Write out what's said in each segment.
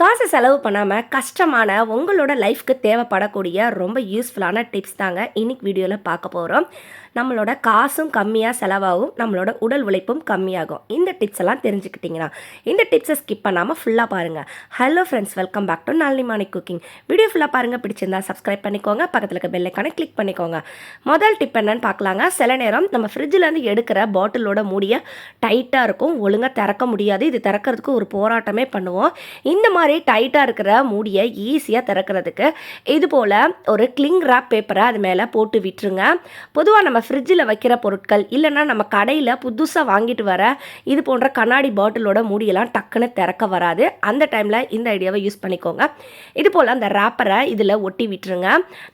காசு செலவு பண்ணாமல் கஷ்டமான உங்களோட லைஃப்க்கு தேவைப்படக்கூடிய ரொம்ப யூஸ்ஃபுல்லான டிப்ஸ் தாங்க இன்னைக்கு வீடியோவில் பார்க்க போகிறோம் நம்மளோட காசும் கம்மியாக செலவாகும் நம்மளோட உடல் உழைப்பும் கம்மியாகும். இந்த டிப்ஸ் எல்லாம் தெரிஞ்சுக்கிட்டிங்கன்னா இந்த டிப்ஸை ஸ்கிப் பண்ணாமல் ஃபுல்லாக பாருங்கள் hello friends welcome back to Nalini morning cooking video ஃபுல்லாக பாருங்கள் பிடிச்சிருந்தா சப்ஸ்கிரைப் பண்ணிக்கோங்க பக்கத்தில் இருக்க பெல்லைக்கான கிளிக் பண்ணிக்கோங்க. முதல் டிப் என்னன்னு பார்க்கலாங்க. சில நேரம் நம்ம ஃப்ரிட்ஜிலேருந்து எடுக்கிற பாட்டிலோட மூடிய டைட்டாக இருக்கும் ஒழுங்காக திறக்க முடியாது. இது திறக்கிறதுக்கு ஒரு போராட்டமே பண்ணுவோம். இந்த மாதிரி டைட்டாக இருக்கிற மூடியை ஈஸியாக திறக்கிறதுக்கு இது போல் ஒரு கிளிங் ரேப் பேப்பரை அது மேலே போட்டு விட்டுருங்க. பொதுவாக நம்ம ஃப்ரிட்ஜில் வைக்கிற பொருட்கள் இல்லைன்னா நம்ம கடையில் புதுசாக வாங்கிட்டு வர இது போன்ற கண்ணாடி பாட்டிலோட மூடியெல்லாம் டக்குன்னு திறக்க வராது. அந்த டைமில் இந்த ஐடியாவை யூஸ் பண்ணிக்கோங்க. இது போல் அந்த ரேப்பரை இதில் ஒட்டி விட்டுருங்க.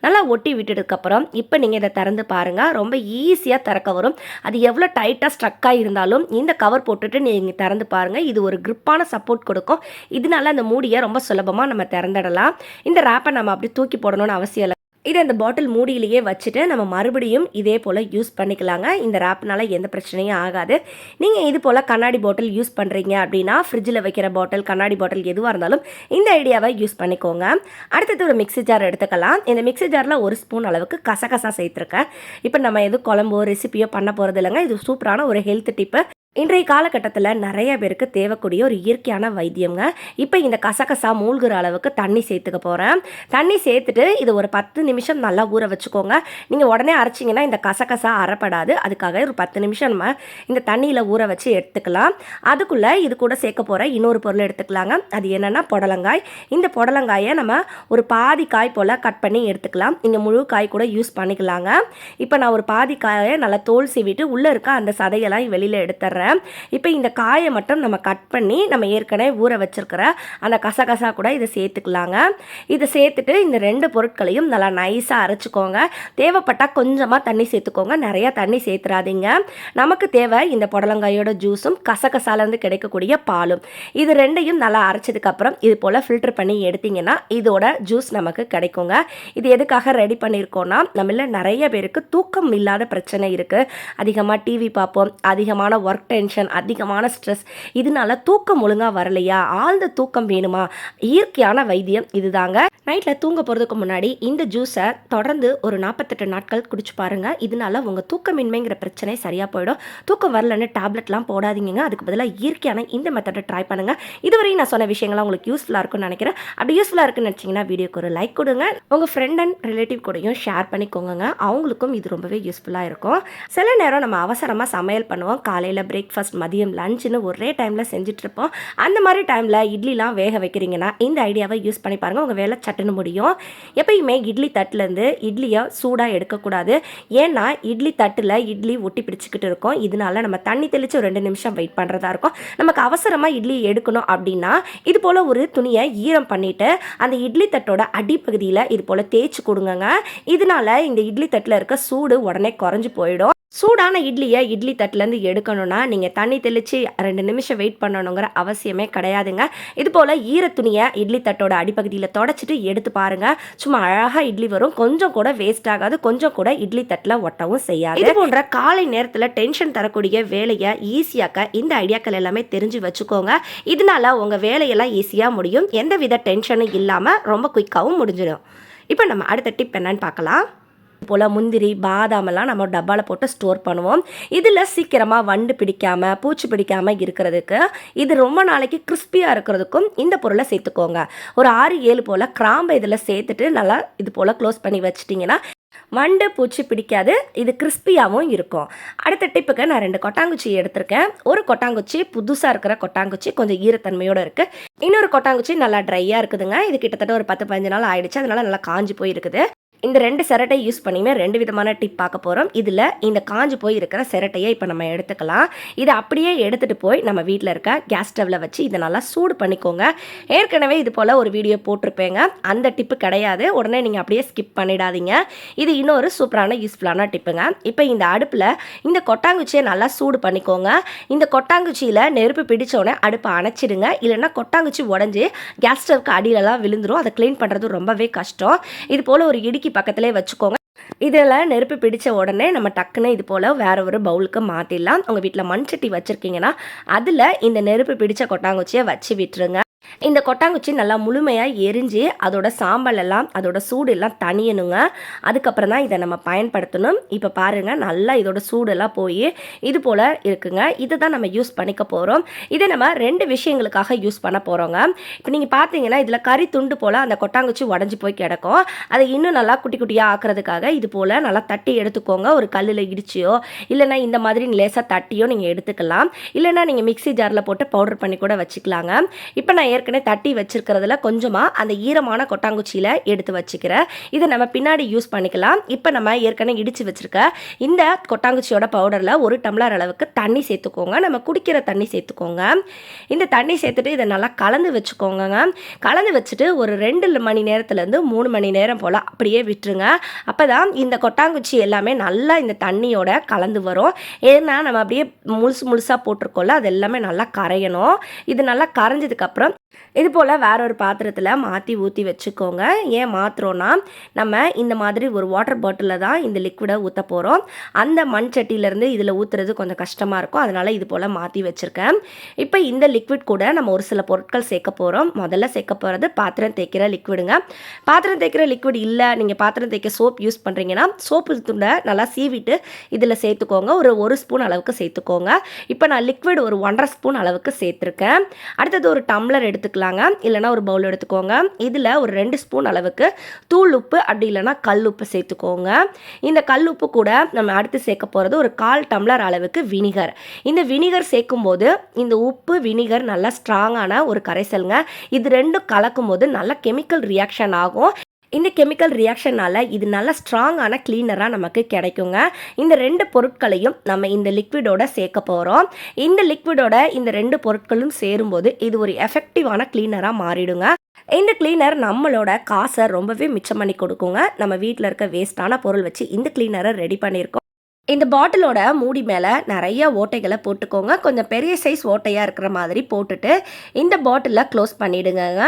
நல்லா ஒட்டி விட்டதுக்கப்புறம் இப்போ நீங்கள் இதை திறந்து பாருங்கள் ரொம்ப ஈஸியாக திறக்க வரும். அது எவ்வளோ டைட்டாக ஸ்ட்ரக்காக இருந்தாலும் இந்த கவர் போட்டுட்டு நீங்கள் திறந்து பாருங்கள் இது ஒரு கிரிப்பான சப்போர்ட் கொடுக்கும். இதனால அந்த மூடியை ரொம்ப சுலபமாக நம்ம திறந்துடலாம். இந்த ரேப்பை நம்ம அப்படி தூக்கி போடணும்னு அவசியம் இல்லை. இதை அந்த பாட்டில் மூடியிலேயே வச்சுட்டு நம்ம மறுபடியும் இதே போல் யூஸ் பண்ணிக்கலாங்க. இந்த ரேப்னால எந்த பிரச்சனையும் ஆகாது. நீங்கள் இது போல் கண்ணாடி பாட்டில் யூஸ் பண்ணுறீங்க அப்படின்னா ஃப்ரிட்ஜில் வைக்கிற பாட்டில் கண்ணாடி பாட்டில் எதுவாக இருந்தாலும் இந்த ஐடியாவை யூஸ் பண்ணிக்கோங்க. அடுத்தது ஒரு மிக்ஸி ஜார் எடுத்துக்கலாம். இந்த மிக்ஸி ஜாரில் ஒரு ஸ்பூன் அளவுக்கு கசகசா சேர்த்துருக்கேன். இப்போ நம்ம எதுவும் குழம்போ ரெசிபியோ பண்ண போகிறது இல்லைங்க. இது சூப்பரான ஒரு ஹெல்த் டிப்பு இன்றைய காலகட்டத்தில் நிறைய பேருக்கு தேவைக்கூடிய ஒரு இயற்கையான வைத்தியங்க. இப்போ இந்த கசகசா மூழ்கிற அளவுக்கு தண்ணி சேர்த்துக்க போகிறேன் தண்ணி சேர்த்துட்டு இது ஒரு பத்து நிமிஷம் நல்லா ஊற வச்சுக்கோங்க. நீங்கள் உடனே அரைச்சிங்கன்னா இந்த கசகசா அரைப்படாது அதுக்காக ஒரு பத்து நிமிஷம் நம்ம இந்த தண்ணியில் ஊற வச்சு எடுத்துக்கலாம். அதுக்குள்ளே இது கூட சேர்க்க போகிற இன்னொரு பொருள் எடுத்துக்கலாங்க. அது என்னென்னா புடலங்காய். இந்த புடலங்காயை நம்ம ஒரு பாதி காய் போல் கட் பண்ணி எடுத்துக்கலாம். நீங்கள் முழு காய் கூட யூஸ் பண்ணிக்கலாங்க. இப்போ நான் ஒரு பாதி காயை நல்லா தோல் சீவிட்டு உள்ளே இருக்க அந்த சதையெல்லாம் வெளியில் எடுத்துட்றேன் இப்போ இந்த காயை மட்டும் நம்ம கட் பண்ணி நம்ம ஏற்கனவே ஊற வச்சிருக்கிற அந்த கசகசா கூட இதை சேர்த்துக்கலாங்க. இதை சேர்த்துட்டு இந்த ரெண்டு பொருட்களையும் நல்லா நைஸாக அரைச்சிக்கோங்க. தேவைப்பட்டால் கொஞ்சமாக தண்ணி சேர்த்துக்கோங்க. நிறையா தண்ணி சேர்த்துறாதீங்க. நமக்கு தேவை இந்த புடலங்காயோட ஜூஸும் கசகசாலேருந்து கிடைக்கக்கூடிய பாலும். இது ரெண்டையும் நல்லா அரைச்சதுக்கப்புறம் இது போல் ஃபில்டர் பண்ணி எடுத்தீங்கன்னா இதோட ஜூஸ் நமக்கு கிடைக்குங்க. இது எதுக்காக ரெடி பண்ணியிருக்கோன்னா நம்மள நிறைய பேருக்கு தூக்கம் இல்லாத பிரச்சனை இருக்குது அதிகமாக டிவி பார்ப்போம். அதிகமான ஒர்க் டென்ஷன் அதிகமான ஸ்ட்ரெஸ் இதனால தூக்கம் ஒழுங்காக வரலையா? ஆழ்ந்த தூக்கம் வேணுமா? இயற்கையான வைத்தியம் இதுதாங்க. நைட்டில் தூங்க போகிறதுக்கு முன்னாடி இந்த ஜூஸை தொடர்ந்து ஒரு நாற்பத்தெட்டு நாட்கள் குடிச்சு பாருங்க. இதனால உங்கள் தூக்கமின்மைங்கிற பிரச்சனை சரியாக போயிடும். தூக்கம் வரலன்னு டேப்லெட்லாம் போடாதீங்க அதுக்கு பதிலாக இயற்கையான இந்த மெத்தடை ட்ரை பண்ணுங்கள் இதுவரையும் நான் சொன்ன விஷயங்கள்லாம் உங்களுக்கு யூஸ்ஃபுல்லாக இருக்கும்னு நினைக்கிறேன். அப்படி யூஸ்ஃபுல்லாக இருக்குன்னு நினச்சிங்கன்னா வீடியோக்கு ஒரு லைக் கொடுங்க. உங்கள் ஃப்ரெண்ட் அண்ட் ரிலேட்டிவ் கூடயும் ஷேர் பண்ணிக்கோங்க அவங்களுக்கும் இது ரொம்பவே யூஸ்ஃபுல்லாக இருக்கும். சில நேரம் நம்ம அவசரமாக சமையல் பண்ணுவோம். காலையில் பிரேக் பிரேக்ஃபாஸ்ட் மதியம் லஞ்சுன்னு ஒரே டைமில் செஞ்சிட்ருப்போம் அந்த மாதிரி டைமில் இட்லிலாம் வேக வைக்கிறீங்கன்னா இந்த ஐடியாவை யூஸ் பண்ணி பாருங்கள் உங்கள் வேலை சட்டுன்னு முடியும். எப்பயுமே இட்லி தட்டுலேருந்து இட்லியை சூடாக எடுக்கக்கூடாது. ஏன்னா இட்லி தட்டில் இட்லி ஒட்டி பிடிச்சிக்கிட்டு இருக்கும். இதனால நம்ம தண்ணி தெளித்து ஒரு ரெண்டு நிமிஷம் வெயிட் பண்ணுறதா இருக்கும். நமக்கு அவசரமாக இட்லி எடுக்கணும் அப்படின்னா இது போல் ஒரு துணியை ஈரம் பண்ணிவிட்டு அந்த இட்லி தட்டோட அடிப்பகுதியில் இது போல் தேய்ச்சி கொடுங்கங்க. இதனால இந்த இட்லி தட்டில் இருக்க சூடு உடனே குறைஞ்சி போயிடும். சூடான இட்லியை இட்லி தட்டுலேருந்து எடுக்கணும்னா நீங்கள் தண்ணி தெளித்து ரெண்டு நிமிஷம் வெயிட் பண்ணணுங்கிற அவசியமே கிடையாதுங்க. இது போல் ஈர துணியை இட்லி தட்டோட அடிப்பகுதியில் தொடச்சிட்டு எடுத்து பாருங்கள் சும்மா அழகாக இட்லி வரும். கொஞ்சம் கூட வேஸ்ட் ஆகாது. கொஞ்சம் கூட இட்லி தட்டில் ஒட்டவும் செய்யாது. இது போன்ற காலை நேரத்தில் டென்ஷன் தரக்கூடிய வேலையை ஈஸியாக்க இந்த ஐடியாக்கள் எல்லாமே தெரிஞ்சு வச்சுக்கோங்க. இதனால உங்கள் வேலையெல்லாம் ஈஸியாக முடியும். எந்த வித டென்ஷனும் இல்லாமல் ரொம்ப குயிக்காகவும் முடிஞ்சிடும். இப்போ நம்ம அடுத்த டிப் என்னன்னு பார்க்கலாம். போல் முந்திரி பாதாமெல்லாம் நம்ம டப்பாவில் போட்டு ஸ்டோர் பண்ணுவோம். இதில் சீக்கிரமாக வண்டு பிடிக்காமல் பூச்சி பிடிக்காமல் இருக்கிறதுக்கு இது ரொம்ப நாளைக்கு கிறிஸ்பியாக இருக்கிறதுக்கும் இந்த பொருளை சேர்த்துக்கோங்க. ஒரு ஆறு ஏழு போல் கிராம்பை இதில் சேர்த்துட்டு நல்லா இது போல் க்ளோஸ் பண்ணி வச்சிட்டிங்கன்னா வண்டு பூச்சி பிடிக்காது இது கிறிஸ்பியாகவும் இருக்கும். அடுத்த டிப்புக்கு நான் ரெண்டு கொட்டாங்குச்சி எடுத்திருக்கேன். ஒரு கொட்டாங்குச்சி புதுசாக இருக்கிற கொட்டாங்குச்சி கொஞ்சம் ஈரத்தன்மையோடு இருக்குது இன்னொரு கொட்டாங்குச்சி நல்லா ட்ரையாக இருக்குதுங்க. இது கிட்டத்தட்ட ஒரு பத்து பதினஞ்சு நாள் ஆயிடுச்சு. அதனால நல்லா காஞ்சி போயிருக்குது. இந்த ரெண்டு சிரட்டை யூஸ் பண்ணியுமே ரெண்டு விதமான டிப் பார்க்க போகிறோம் இதில் இந்த காஞ்சு போய் இருக்கிற சிரட்டையை இப்போ நம்ம எடுத்துக்கலாம். இதை அப்படியே எடுத்துகிட்டு போய் நம்ம வீட்டில் இருக்க கேஸ் ஸ்டவ்வில் வச்சு இதை நல்லா சூடு பண்ணிக்கோங்க. ஏற்கனவே இது போல் ஒரு வீடியோ போட்டிருப்பேங்க. அந்த டிப்பு கிடையாது. உடனே நீங்கள் அப்படியே ஸ்கிப் பண்ணிடாதீங்க. இது இன்னொரு சூப்பரான யூஸ்ஃபுல்லான டிப்புங்க இப்போ இந்த அடுப்பில் இந்த கொட்டாங்குச்சியை நல்லா சூடு பண்ணிக்கோங்க. இந்த கொட்டாங்குச்சியில் நெருப்பு பிடிச்சோடனே அடுப்பை அணைச்சிடுங்க. இல்லைன்னா கொட்டாங்குச்சி உடஞ்சி கேஸ் ஸ்டவ்க்கு அடியிலலாம் விழுந்துரும். அதை க்ளீன் பண்ணுறது ரொம்பவே கஷ்டம். இது போல் ஒரு இடுக்கி பக்கத்திலே வச்சுக்கோங்க. இதெல்லாம் நெருப்பு பிடிச்ச உடனே நம்ம டக்குன்னு இது போல் வேற ஒரு பவுலுக்கு மாற்றிடலாம் உங்கள் வீட்டில் மண் சட்டி வச்சுருக்கீங்கன்னா அதில் இந்த நெருப்பு பிடிச்ச கொட்டாங்குச்சியை வச்சு விட்டுருங்க. இந்த கொட்டாங்குச்சி நல்லா முழுமையாக எரிஞ்சு அதோட சாம்பல் எல்லாம் அதோட சூடு எல்லாம் தணியணுங்க. அதுக்கப்புறம் தான் இதை நம்ம பயன்படுத்தணும். இப்போ பாருங்கள் நல்லா இதோட சூடெல்லாம் போய் இது போல் இருக்குங்க. இதை தான் நம்ம யூஸ் பண்ணிக்க போகிறோம் இதை நம்ம ரெண்டு விஷயங்களுக்காக யூஸ் பண்ண போகிறோங்க இப்போ நீங்கள் பார்த்தீங்கன்னா இதில் கறி துண்டு போல் அந்த கொட்டாங்குச்சி உடஞ்சி போய் கிடக்கும். அதை இன்னும் நல்லா குட்டி குட்டியாக ஆக்குறதுக்காக இது போல் நல்லா தட்டி எடுத்துக்கோங்க. ஒரு கல்லில் இடிச்சியோ இல்லைன்னா இந்த மாதிரி லேசாக தட்டியோ நீங்கள் எடுத்துக்கலாம். இல்லைன்னா நீங்கள் மிக்ஸி ஜாரில் போட்டு பவுடர் பண்ணி கூட வச்சுக்கலாங்க. இப்போ நான் ஏற்கனவே தட்டி வச்சிருக்கிறதுல கொஞ்சமாக அந்த ஈரமான கொட்டாங்குச்சியில் எடுத்து வச்சுக்கிறேன் இதை நம்ம பின்னாடி யூஸ் பண்ணிக்கலாம். இப்போ நம்ம ஏற்கனவே இடித்து வச்சுருக்க இந்த கொட்டாங்குச்சியோட பவுடரில் ஒரு டம்ளர் அளவுக்கு தண்ணி சேர்த்துக்கோங்க. நம்ம குடிக்கிற தண்ணி சேர்த்துக்கோங்க. இந்த தண்ணி சேர்த்துட்டு இதை நல்லா கலந்து வச்சுக்கோங்க கலந்து வச்சுட்டு ஒரு ரெண்டு மணி நேரத்துலேருந்து மூணு மணி நேரம் போல் அப்படியே விட்டுருங்க. அப்போ தான் இந்த கொட்டாங்குச்சி எல்லாமே நல்லா இந்த தண்ணியோட கலந்து வரும். ஏன்னா நம்ம அப்படியே முழுசு முழுசாக போட்டிருக்கோம்ல அது எல்லாமே நல்லா கரையணும். இது நல்லா கரைஞ்சதுக்கப்புறம் இது போல் வேற ஒரு பாத்திரத்தில் மாற்றி ஊற்றி வச்சுக்கோங்க. ஏன் மாற்றுறோன்னா நம்ம இந்த மாதிரி ஒரு வாட்டர் பாட்டிலில் தான் இந்த லிக்விடை ஊற்ற போகிறோம் அந்த மண் சட்டியிலேருந்து இதில் ஊற்றுறது கொஞ்சம் கஷ்டமாக இருக்கும். அதனால் இது போல் மாற்றி வச்சுருக்கேன். இப்போ இந்த லிக்விட் கூட நம்ம ஒரு சில பொருட்கள் சேர்க்க போகிறோம் முதல்ல சேர்க்க போகிறது பாத்திரம் தேய்க்கிற லிக்விடுங்க பாத்திரம் தேய்க்கிற லிக்விட் இல்லை நீங்கள் பாத்திரம் தேய்க்க சோப் யூஸ் பண்ணுறீங்கன்னா சோப்பு துண்டை நல்லா சீவிட்டு இதில் சேர்த்துக்கோங்க. ஒரு ஒரு ஸ்பூன் அளவுக்கு சேர்த்துக்கோங்க. இப்போ நான் லிக்விட் ஒரு ஒன்றரை ஸ்பூன் அளவுக்கு சேர்த்துருக்கேன். அடுத்தது ஒரு டம்ளர் எடுத்து எடுத்துக்கலாங்க. இல்லைனா ஒரு பவுல் எடுத்துக்கோங்க. இதில் ஒரு ரெண்டு ஸ்பூன் அளவுக்கு தூள் உப்பு அப்படி இல்லைனா கல் உப்பு சேர்த்துக்கோங்க. இந்த கல் உப்பு கூட நம்ம அடுத்து சேர்க்க போகிறது ஒரு கால் டம்ளர் அளவுக்கு வினிகர். இந்த வினிகர் சேர்க்கும்போது இந்த உப்பு வினிகர் நல்லா ஸ்ட்ராங்கான ஒரு கரைசலுங்க. இது ரெண்டும் கலக்கும் போது நல்ல கெமிக்கல் ரியாக்ஷன் ஆகும். இந்த கெமிக்கல் ரியாக்ஷனால் இது நல்ல ஸ்ட்ராங்கான கிளீனராக நமக்கு கிடைக்குங்க. இந்த ரெண்டு பொருட்களையும் நம்ம இந்த லிக்விடோட சேர்க்க போகிறோம் இந்த லிக்விடோட இந்த ரெண்டு பொருட்களும் சேரும்போது இது ஒரு எஃபெக்டிவான கிளீனராக மாறிடுங்க. இந்த கிளீனர் நம்மளோட காசை ரொம்பவே மிச்சம் பண்ணி கொடுக்குங்க. நம்ம வீட்டில் இருக்க வேஸ்ட்டான பொருள் வச்சு இந்த கிளீனரை ரெடி பண்ணியிருக்கோம். இந்த பாட்டிலோட மூடி மேலே நிறைய ஓட்டைகளை போட்டுக்கோங்க. கொஞ்சம் பெரிய சைஸ் ஓட்டையாக இருக்கிற மாதிரி போட்டுட்டு இந்த பாட்டிலை க்ளோஸ் பண்ணிவிடுங்க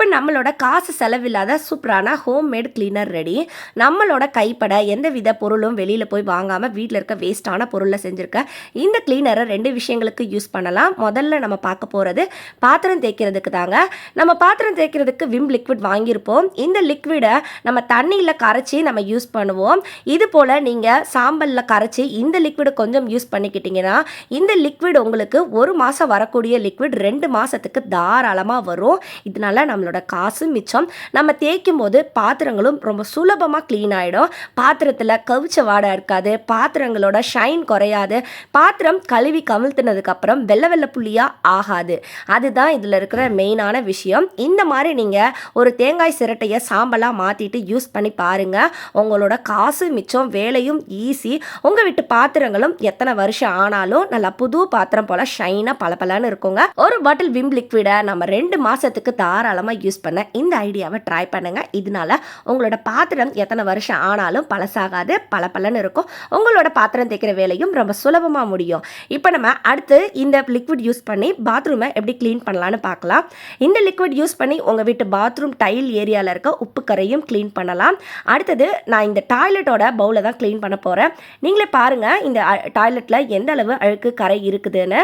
இப்போ நம்மளோட காசு செலவில்லாத சூப்பரான ஹோம் மேட் கிளீனர் ரெடி. நம்மளோட கைப்பட எந்த வித பொருளும் வெளியில் போய் வாங்காமல் வீட்டில் இருக்க வேஸ்ட்டான பொருளில் செஞ்சுருக்க. இந்த கிளீனரை ரெண்டு விஷயங்களுக்கு யூஸ் பண்ணலாம். முதல்ல நம்ம பார்க்க போகிறது பாத்திரம் தேய்க்கிறதுக்கு தாங்க. நம்ம பாத்திரம் தேய்க்கிறதுக்கு விம் லிக்விட் வாங்கியிருப்போம். இந்த லிக்விடை நம்ம தண்ணியில் கரைச்சி நம்ம யூஸ் பண்ணுவோம். இது போல் நீங்கள் சாம்பலில் கரைச்சி இந்த லிக்விடை கொஞ்சம் யூஸ் பண்ணிக்கிட்டிங்கன்னா இந்த லிக்விட் உங்களுக்கு ஒரு மாதம் வரக்கூடிய லிக்விட் ரெண்டு மாதத்துக்கு தாராளமாக வரும். இதனால நம்மளோட காசு மிச்சம். நம்ம தேய்க்கும் போது பாத்திரங்களும் ரொம்ப சுலபமாக க்ளீன் ஆகிடும் பாத்திரத்தில் கவிச்ச வாடை இருக்காது. பாத்திரங்களோட ஷைன் குறையாது. பாத்திரம் கழுவி கவிழ்த்துனதுக்கப்புறம் வெள்ளை வெள்ளை புள்ளியாக ஆகாது. அதுதான் இதில் இருக்கிற மெயினான விஷயம். இந்த மாதிரி நீங்கள் ஒரு தேங்காய் சிரட்டையை சாம்பலாக மாற்றிட்டு யூஸ் பண்ணி பாருங்கள் உங்களோட காசு மிச்சம் வேலையும் ஈஸி உங்கள் வீட்டு பாத்திரங்களும் எத்தனை வருஷம் ஆனாலும் நல்லா புது பாத்திரம் போல் ஷைனாக பளபளன்னு இருக்குங்க. ஒரு பாட்டில் விம் லிக்விடை நம்ம ரெண்டு மாதத்துக்கு தாராளமாக யூஸ் பண்ண இந்த ஐடியாவை ட்ரை பண்ணுங்கள் இதனால உங்களோட பாத்திரம் எத்தனை வருஷம் ஆனாலும் பழசாகாது பளபளன்னு இருக்கும். உங்களோட பாத்திரம் தேய்க்கிற வேலையும் ரொம்ப சுலபமாக முடியும். இப்போ நம்ம அடுத்து இந்த லிக்விட் யூஸ் பண்ணி பாத்ரூமை எப்படி க்ளீன் பண்ணலான்னு பார்க்கலாம். இந்த லிக்விட் யூஸ் பண்ணி உங்கள் வீட்டு பாத்ரூம் டைல் ஏரியாவில் இருக்க உப்பு கரையும் க்ளீன் பண்ணலாம். அடுத்தது நான் இந்த டாய்லெட்டோட பவுலை தான் க்ளீன் பண்ண போகிறேன் நீங்களே பாருங்கள் இந்த டாய்லெட்டில் எந்த அளவு அழுக்கு கரை இருக்குதுன்னு.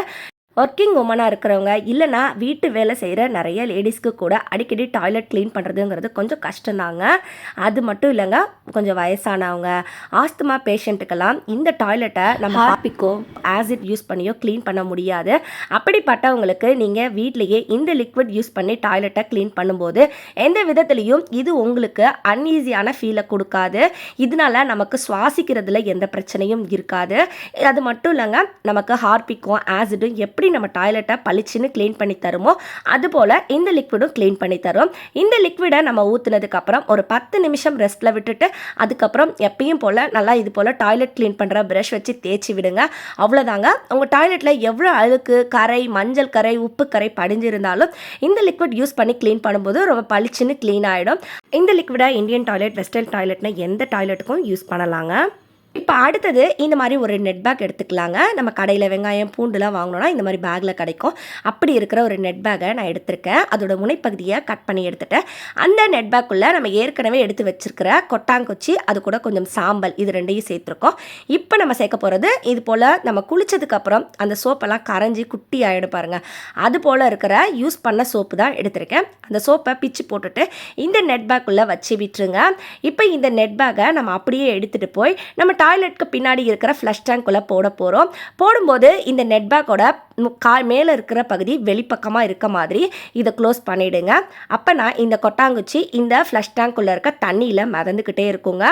ஒர்க்கிங் உமனாக இருக்கிறவங்க இல்லைனா வீட்டு வேலை செய்கிற நிறைய லேடிஸ்க்கு கூட அடிக்கடி டாய்லெட் க்ளீன் பண்ணுறதுங்கிறது கொஞ்சம் கஷ்டம்தாங்க அது மட்டும் இல்லைங்க கொஞ்சம் வயசானவங்க ஆஸ்துமா பேஷண்ட்டுக்கெல்லாம் இந்த டாய்லெட்டை நம்ம ஹாப்பிக்கோ ஆசிட் யூஸ் பண்ணியோ க்ளீன் பண்ண முடியாது. அப்படிப்பட்டவங்களுக்கு நீங்கள் வீட்லேயே இந்த லிக்விட் யூஸ் பண்ணி டாய்லெட்டை க்ளீன் பண்ணும்போது எந்த விதத்துலேயும் இது உங்களுக்கு அன்ஈஸியான ஃபீலை கொடுக்காது. இதனால நமக்கு சுவாசிக்கிறதுல எந்த பிரச்சனையும் இருக்காது. அது மட்டும் இல்லைங்க நமக்கு ஹார்பிக்கும் ஆசிடும் எப்படி நம்ம டாய்லெட்டை பளிச்சுன்னு க்ளீன் பண்ணி தருமோ அதுபோல் இந்த லிக்விடும் க்ளீன் பண்ணி தரும். இந்த லிக்விடை நம்ம ஊற்றுனதுக்கப்புறம் ஒரு பத்து நிமிஷம் ரெஸ்ட்டில் விட்டுட்டு அதுக்கப்புறம் எப்பயும் போல் நல்லா இது போல் டாய்லெட் க்ளீன் பண்ணுற ப்ரஷ் வச்சு தேய்ச்சி விடுங்க. அவ்வளோதாங்க உங்கள் டாய்லெட்டில் எவ்வளோ அழுக்கு கரை மஞ்சள் கரை உப்பு கரை படிஞ்சிருந்தாலும் இந்த லிக்விட் யூஸ் பண்ணி க்ளீன் பண்ணும்போது ரொம்ப பளிச்சுன்னு க்ளீன் ஆகிடும் இந்த லிக்விடை இந்தியன் டாய்லெட் வெஸ்டர்ன் டாய்லெட்னா எந்த டாய்லெட்டுக்கும் யூஸ் பண்ணலாங்க. இப்போ அடுத்தது இந்த மாதிரி ஒரு நெட் பேக் எடுத்துக்கலாங்க. நம்ம கடையில் வெங்காயம் பூண்டுலாம் வாங்கினோன்னா இந்த மாதிரி பேக்கில் கிடைக்கும். அப்படி இருக்கிற ஒரு நெட் பேக்கை நான் எடுத்திருக்கேன். அதோட முனைப்பகுதியை கட் பண்ணி எடுத்துட்டேன். அந்த நெட் பேக்குள்ளே நம்ம ஏற்கனவே எடுத்து வச்சிருக்கிற கொட்டாங்குச்சி அது கூட கொஞ்சம் சாம்பல் இது ரெண்டையும் சேர்த்துருக்கோம். இப்போ நம்ம சேர்க்க போகிறது இது போல் நம்ம குளிச்சதுக்கப்புறம் அந்த சோப்பெல்லாம் கரைஞ்சி குட்டி ஆகிடும் பாருங்கள் அது போல் இருக்கிற யூஸ் பண்ண சோப்பு தான் எடுத்திருக்கேன். அந்த சோப்பை பிச்சு போட்டுட்டு இந்த நெட் பேக்குள்ளே வச்சு விட்டுருங்க. இப்போ இந்த நெட் பேக்கை நம்ம அப்படியே எடுத்துகிட்டு போய் நம்ம டாய் டாய்லெட்க்கு பின்னாடி இருக்கிற ஃப்ளஷ் டேங்க்குள்ளே போட போகிறோம் போடும்போது இந்த நெட் பேக்கோட கா மேலே இருக்கிற பகுதி வெளிப்பக்கமாக இருக்க மாதிரி இதை க்ளோஸ் பண்ணிவிடுங்க அப்போ நான் இந்த கொட்டாங்குச்சி இந்த ஃப்ளஷ் டேங்க்குள்ளே இருக்க தண்ணியில் மிதந்துக்கிட்டே இருக்குங்க.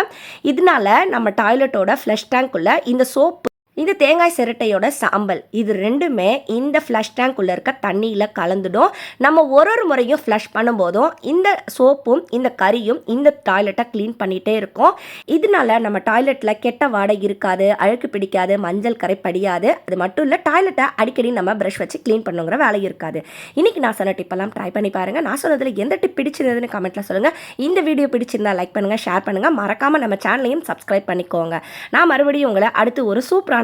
இதனால நம்ம டாய்லெட்டோட ஃப்ளஷ் டேங்க்குள்ளே இந்த சோப்பு இந்த தேங்காய் சிரட்டையோட சாம்பல் இது ரெண்டுமே இந்த ஃப்ளஷ் டேங்க்குள்ளே இருக்க தண்ணியில் கலந்துடும். நம்ம ஒரு ஒரு முறையும் ஃப்ளஷ் பண்ணும்போதும் இந்த சோப்பும் இந்த கறியும் இந்த டாய்லெட்டை க்ளீன் பண்ணிகிட்டே இருக்கும். இதனால நம்ம டாய்லெட்டில் கெட்ட வாடை இருக்காது அழுக்கு பிடிக்காது மஞ்சள் கரை படியாது. அது மட்டும் இல்லை டாய்லெட்டை அடிக்கடி நம்ம ப்ரஷ் வச்சு க்ளீன் பண்ணுங்கிற வேலை இருக்காது. இன்றைக்கி நான் சொன்ன டிப்பெல்லாம் ட்ரை பண்ணி பாருங்கள் நான் சொன்னதில் எந்த டிப் பிடிச்சிருந்ததுன்னு கமெண்ட்டில் சொல்லுங்கள் இந்த வீடியோ பிடிச்சிருந்தா லைக் பண்ணுங்கள் ஷேர் பண்ணுங்கள் மறக்காமல் நம்ம சேனலையும் சப்ஸ்கிரைப் பண்ணிக்கோங்க. நான் மறுபடியும் உங்களை அடுத்து ஒரு சூப்பரான